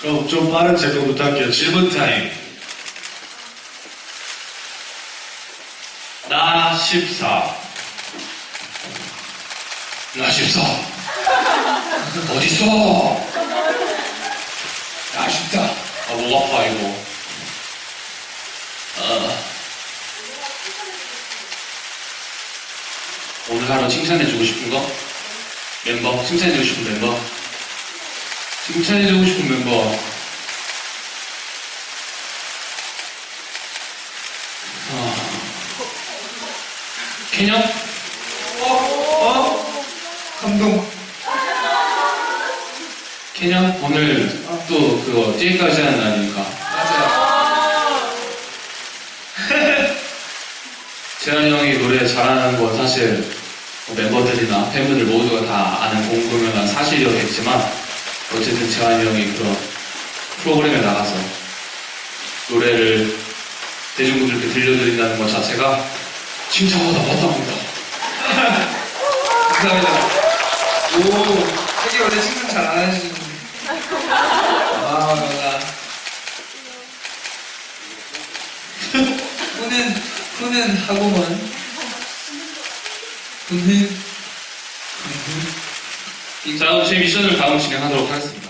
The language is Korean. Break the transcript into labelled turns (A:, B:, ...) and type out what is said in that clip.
A: 그럼 좀 빠른 제도 부탁할게요. 질문 타임. 나 14. 나 14. 어딨어? 나 14. 아, 목 아파, 이거. 어. 오늘 하루 칭찬해주고 싶은 거? 멤버? 칭찬해주고 싶은 멤버? 칭찬해주고 싶은 멤버. 어. 캐년?
B: 어? 감동.
A: 캐년? 오늘 또 그거 띠까지 하는 날이니까.
B: 맞아요.
A: 재환이 형이 노래 잘하는 건 사실 뭐 멤버들이나 팬분들 모두가 다 아는 공공연한 사실이었겠지만 어쨌든 재환이 형이 그런 프로그램에 나가서 노래를 대중분들께 들려드린다는 것 자체가 칭찬보다 마땅합니다.
B: 감사합니다. 오, 되게 원래 칭찬 잘안 해주시는데. 아, 맞아. 후는, 후는 하고만. 후는, 후는.
A: 자, 그럼 제 미션을 다음 진행하도록 하겠습니다.